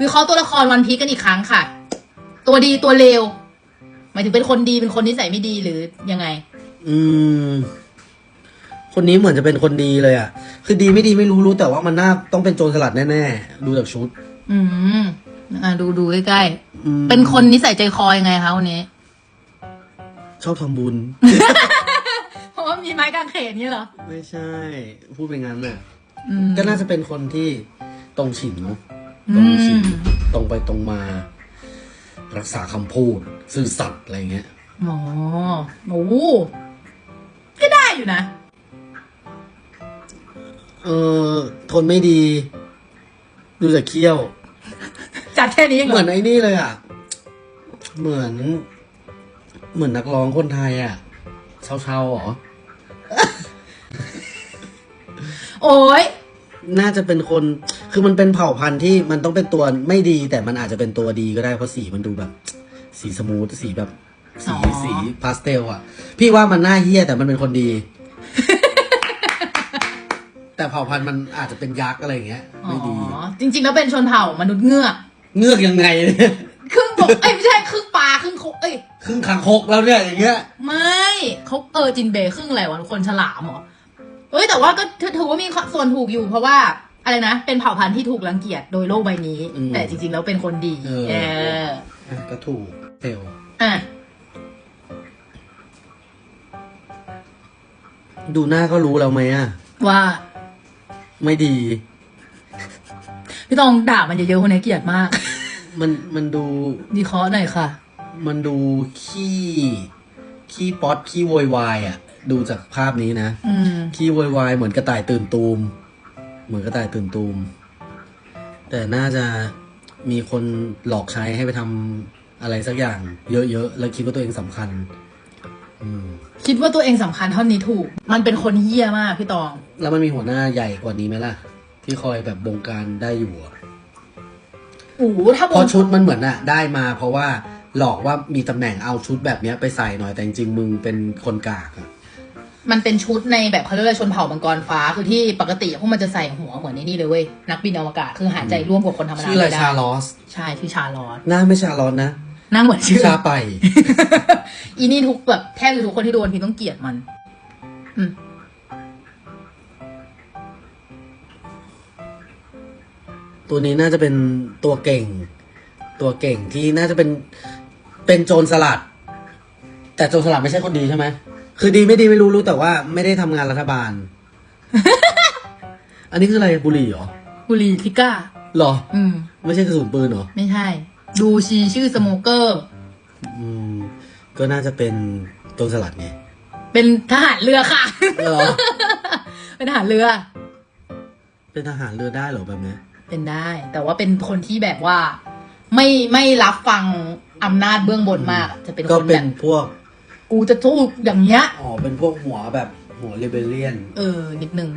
วิเคราะห์ตัวละครวันพีกันอีกครั้งค่ะ ตัวดีตัวเลวหมายถึงเป็นคนดีเป็นคนนิสัยไม่ดีหรือยังไง อืม คนนี้เหมือนจะเป็นคนดีเลยอะ คือดีไม่ดีไม่รู้รู้แต่ว่ามันน่าต้องเป็นโจรสลัดแน่ๆ ดูจากชุด อืมอะดูดูใกล้อืม ๆเป็นคนนิสัยใจคอยังไงคะวันนี้ ชอบทำบุญ เพราะว่ามีไม้กางเขนนี่เหรอ ไม่ใช่ พูดเป็นงั้นน่ะ อืมก็น่าจะเป็นคนที่ตรงฉินเนาะอื ตรงฉินมตรงไปตรงมา รักษาคำพูด ซื่อสัตย์อะไรเงี้ยอ๋อโอ้โหก็ได้อยู่นะ เออทนไม่ดี ดูจากเขี้ยว จัดแค่นี้เองเหเหรมืออนไอ้นี่เลยอะ เหมือน เหมือนนักร้องคนไทยอะเชาเชาๆเหรอ โอ้ย น่าจะเป็นคน คือมันเป็นเผ่าพันธุ์ที่มันต้องเป็นตัวไม่ดี แต่มันอาจจะเป็นตัวดีก็ได้เพราะสีมันดูแบบ สีสมูทสีแบบ สีอ๋อสีพาสเทลอะ พี่ว่ามันน่าเฮี้ยแต่มันเป็นคนดี แต่เผ่าพันธุ์มันอาจจะเป็นยักษ์อะไรอย่างเงี้ยไม่ดี อ๋อจริง ๆ แล้วเป็นชนเผ่ามนุษย์เงือกเงือกยังไงเนี่ยครึ่งบกเอ้ยไม่ใช่ครึ่งปลาครึ่งโคเอ้ยครึ่งคางคกแล้วเนี่ยอย่างเงี้ย ไม่เขาเออจินเบย์ครึ่งอะไรวะคนฉลามเหรอ เอ้ยแต่ว่าก็ถือถือว่ามีส่วนถูกอยู่เพราะว่าอะไรนะ เป็นเผ่าพันธุ์ที่ถูกรังเกียจโดยโลกใบนี้ อืมแต่จริง ๆ แล้วเป็นคนดีเออ เอออะก็ถูกเทลอะดูหน้าก็รู้แล้วไหมอะ ว่า ไม่ดี พี่ตองด่ามันเยอะๆคนนี้เกลียดมากมันมันดู ดีเคราะห์หน่อยค่ะ มันดูขี้ ขี้ป๊อตขี้โวยวายอะ ดูจากภาพนี้นะอืมขี้โวยวายเหมือนกระต่ายตื่นตูม เหมือนกระต่ายตื่นตูม แต่น่าจะมีคนหลอกใช้ให้ไปทำอะไรสักอย่าง เยอะๆแล้วคิดว่าตัวเองสำคัญอืมคิดว่าตัวเองสำคัญเท่านี้ถูก มันเป็นคนเฮี้ยมากพี่ตอง แล้วมันมีหัวหน้าใหญ่กว่านี้ไหมล่ะ ที่คอยแบบบงการได้อยู่อะโอ้โหถ้าบเพอกราะชุดมันเหมือนอะได้มาเพราะว่าหลอกว่ามีตำแหน่งเอาชุดแบบเนี้ยไปใส่หน่อยแต่จริงๆมึงเป็นคนกากอะ มันเป็นชุดในแบบเขาเรียกว่าชนเผ่ามังกรฟ้าคือที่ปกติพวกมันจะใส่หัวเหมือนในนี่เลยเว้ยนักบินอวกาศคือหายใจร่วมกับคนธรรมดาชื่ออะไรม่ด้ชาลอสใช่ชื่อชาลอสหน้าไม่ชาลอสนะนั่งเหมือนชื่อชาไป อีนี่ทุกแบบแทบจะทุกคนที่โดนพี่ต้องเกลียดมันอืมตัวนี้น่าจะเป็นตัวเก่ง ตัวเก่งที่น่าจะเป็นเป็นโจรสลัด แต่โจรสลัดไม่ใช่คนดีใช่ไหม คือดีไม่ดีไม่รู้รู้แต่ว่าไม่ได้ทำงานรัฐบาล อันนี้คืออะไรบุหรี่เหรอบุรีทิก้า หรอ อืม ไม่ใช่กระสุนปืนเหรอ ไม่ใช่ ดูชีชื่อสโมเกอร์ อืม ก็น่าจะเป็นโจรสลัดไงเป็นทหารเรือค่ะ เหรอ เป็นทหารเรือ เป็นทหารเรือได้เหรอแบบเนี้ยเป็นได้ แต่ว่าเป็นคนที่แบบว่า ไม่ไม่รับฟังอำนาจเบื้องบนมากอะจะเป็นก็คนเป็แบนบพวก กูจะสู้อย่างเงี้ย อ๋อ เป็นพวกหัวแบบหัวเรเบเลียน เออ นิดนึง